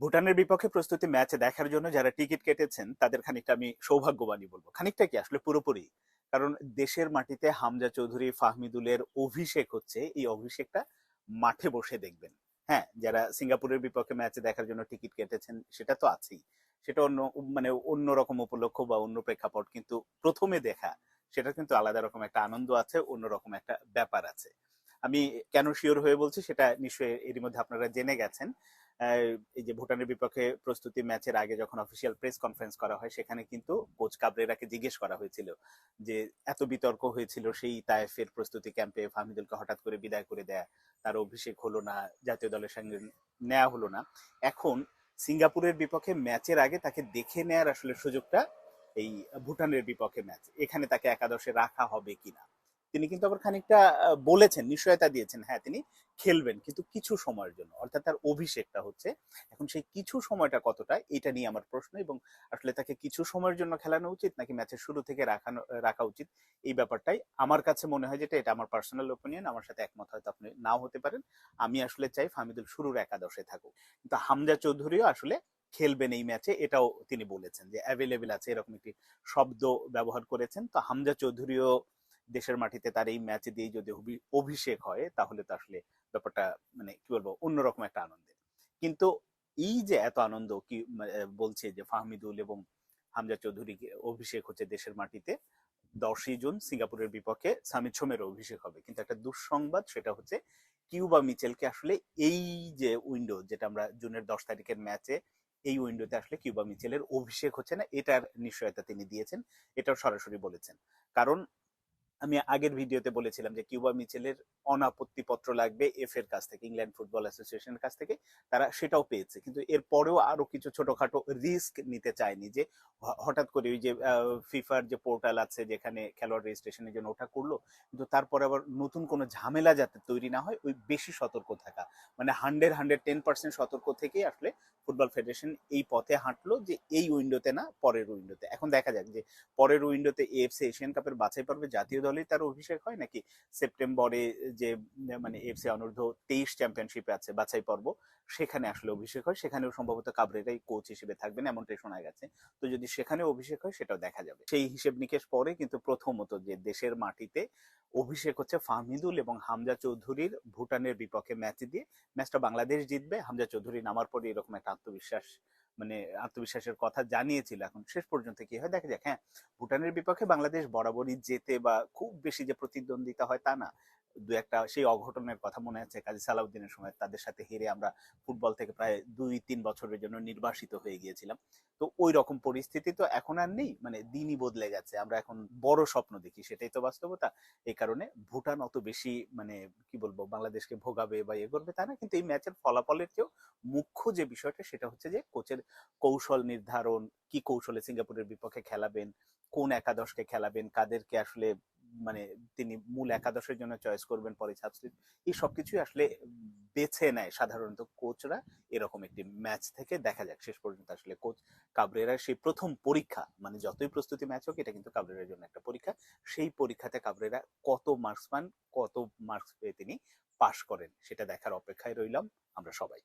ভুটানের বিপক্ষে প্রস্তুতি ম্যাচ দেখার জন্য যারা টিকিট কেটেছেন, তাদের খানিকটা আমি সৌভাগ্যবানই বলব। খানিকটা কি? আসলে পুরোপুরি। কারণ দেশের মাটিতে হামজা চৌধুরী, ফাহমিদুলের অভিষেক হচ্ছে, এই অভিষেকটা মাঠে বসে দেখবেন। হ্যাঁ যারা সিঙ্গাপুরের বিপক্ষে ম্যাচ দেখার জন্য টিকিট কেটেছেন, সেটা তো আছেই। সেটা অন্য মানে অন্য রকম উপলক্ষ বা অন্য প্রেক্ষাপট, কিন্তু প্রথমে দেখা, সেটা কিন্তু আলাদা রকম একটা আনন্দ আছে অন্যরকম একটা ব্যাপার আছে। আমি কেন শিওর হয়ে বলছি সেটা নিশ্চয়ই এরই মধ্যে আপনারা জেনে গেছেন। এই যে ভুটানের বিপক্ষে প্রস্তুতি ম্যাচের আগে যখন অফিসিয়াল প্রেস কনফারেন্স করা হয়, সেখানে কিন্তু কোচ কাবরেরাকে জিজ্ঞেস করা হয়েছিল যে, এত বিতর্ক হয়েছিল সেই তায়েফের প্রস্তুতি ক্যাম্পে ফাহমিদুলকে হঠাৎ করে বিদায় করে দেয়া, তার অভিষেক হলো না, জাতীয় দলের সঙ্গে নেওয়া হলো না? এখন সিঙ্গাপুরের বিপক্ষে ম্যাচের আগে তাকে দেখে নেয়ার আসলে সুযোগটা এই ভুটানের বিপক্ষে ম্যাচ। এখানে তাকে একাদশে রাখা হবে কিনা? তিনি কিন্তু আবার খানিকটা বলেছেন, নিশ্চয়তা দিয়েছেন হ্যাঁ তিনি খেলবেন কিন্তু কিছু সময়ের জন্য। অর্থাৎ তার অভিষেকটা হচ্ছে, এখন সেই কিছু সময়টা কতটা, এটা নিয়ে আমার প্রশ্ন এবং আসলে তাকে কিছু সময়ের জন্য খেলানো উচিত নাকি ম্যাচের শুরু থেকে রাখানো, রাখা উচিত, এই ব্যাপারটাই আমার কাছে মনে হয় যেটা, এটা আমার পার্সোনাল ওপিনিয়ন আমার সাথে একমত হয়তো আপনি নাও হতে পারেন। আমি আসলে চাই ফাহমিদুল শুরুর একাদশে থাকুক। কিন্তু হামজা চৌধুরীও আসলে খেলবেন এই ম্যাচে, এটাও তিনি বলেছেন যে অ্যাভেলেবেল আছে, এরকম একটি শব্দ ব্যবহার করেছেন। তো হামজা চৌধুরীও দেশের মাটিতে তার এই ম্যাচে দিয়ে যদি অভিষেক হয়, তাহলে তো আসলে ব্যাপারটা মানে কি বলব, অন্যরকম একটা আনন্দের। কিন্তু এই যে এত আনন্দ কি বলছে যে ফাহমিদুল এবং হামজা চৌধুরী অভিষেক হচ্ছে দেশের মাটিতে, দশই জুন সিঙ্গাপুরের বিপক্ষে সামিত সোমের অভিষেক হবে। কিন্তু একটা দুঃসংবাদ সেটা হচ্ছে কিউবা মিচেলকে আসলে এই যে উইন্ডো যেটা আমরা জুনের দশ তারিখের ম্যাচে এই উইন্ডোতে আসলে কিউবা মিচেলের অভিষেক হচ্ছে না, এটার নিশ্চয়তা তিনি দিয়েছেন, এটাও সরাসরি বলেছেন। কারণ আমি আগের ভিডিওতে বলেছিলাম যে কিউবা মিচেলের অনাপত্তি পত্র লাগবে এফ এর কাছ থেকে, ইংল্যান্ড ফুটবল অ্যাসোসিয়েশনের কাছ থেকে। তারা সেটাও পেয়েছে। কিন্তু এর পরেও আরও কিছু ছোটখাটো রিস্ক নিতে চায়নি যে হঠাৎ করে ওই যে ফিফার যে পোর্টাল আছে যেখানে খেলোয়াড় রেজিস্ট্রেশনের জন্য ওটা করল, কিন্তু তারপরে আবার নতুন কোনো ঝামেলা যাতে তৈরি না হয়, ওই বেশি সতর্ক থাকা। মানে হান্ড্রেড হান্ড্রেড টেন পার্সেন্ট সতর্ক থেকেই আসলে ফুটবল ফেডারেশন এই পথে হাঁটলো যে এই উইন্ডোতে না, পরের উইন্ডোতে। এখন দেখা যাক যে পরের উইন্ডোতে এএফসি এশিয়ান কাপের বাছাই পর্বে জাতীয় দলেই তার অভিষেক হয় নাকি সেপ্টেম্বরে যে মানে এফসি অনূর্ধ্ব তেইশ চ্যাম্পিয়নশিপে আছে বাছাই পর্ব, সেখানে আসলে অভিষেক হয়। সেখানেও সম্ভবত কাবরেরাই কোচ হিসেবে থাকবেন এমনটাই শোনা গেছে। তো যদি সেখানে অভিষেক হয়, সেটাও দেখা যাবে। সেই হিসেব নিকেশ পরে কিন্তু প্রথমত যে দেশের মাটিতে অভিষেক হচ্ছে ফাহমিদুল এবং হামজা চৌধুরীর ভুটানের বিপক্ষে ম্যাচ দিয়ে ম্যাচটা বাংলাদেশ জিতবে। হামজা চৌধুরী নামার পরে এরকম একটা আত্মবিশ্বাস মানে আত্মবিশ্বাসের কথা জানিয়েছিল। এখন শেষ পর্যন্ত কি হয়? দেখা যাক। হ্যাঁ ভুটানের বিপক্ষে বাংলাদেশ বরাবরই জেতে বা খুব বেশি যে প্রতিদ্বন্দ্বিতা হয় তা না। দু একটা সেই অঘটনের কথা মনে আছে কাজী সালাউদ্দিনের সময়? তাদের সাথে হেরে আমরা ফুটবল থেকে প্রায় দুই, তিন বছরের জন্য নির্বাসিত হয়ে গিয়েছিলাম। তো ওই রকম পরিস্থিতি তো এখন আর নেই মানে দিনই বদলে গেছে। আমরা এখন বড় স্বপ্ন দেখি, সেটাই তো বাস্তবতা। এই কারণে ভুটান অত বেশি মানে কি বলব, বাংলাদেশকে ভোগাবে বা ইয়ে করবে তা না, কিন্তু এই ম্যাচের ফলাফলের চেয়েও মুখ্য যে বিষয়টা, সেটা হচ্ছে যে কোচের কৌশল নির্ধারণ, কি কৌশলে সিঙ্গাপুরের বিপক্ষে খেলাবেন, কোন একাদশকে খেলাবেন, কাদেরকে আসলে মানে তিনি মূল একাদশের জন্য চয়েস করবেন পরে সাবস্টিটিউট এই সবকিছুই আসলে বেছে নেয় সাধারণত কোচরা এরকম একটি ম্যাচ থেকে দেখা যাক, শেষ পর্যন্ত আসলে কোচ কাবরেরার সেই প্রথম পরীক্ষা মানে যতই প্রস্তুতি ম্যাচ হোক, এটা কিন্তু কাবরেরার জন্য একটা পরীক্ষা। সেই পরীক্ষাতে কাবরেরা কত মার্কস পান, কত মার্কস পেয়ে তিনি পাশ করেন, সেটা দেখার অপেক্ষায় রইলাম আমরা সবাই।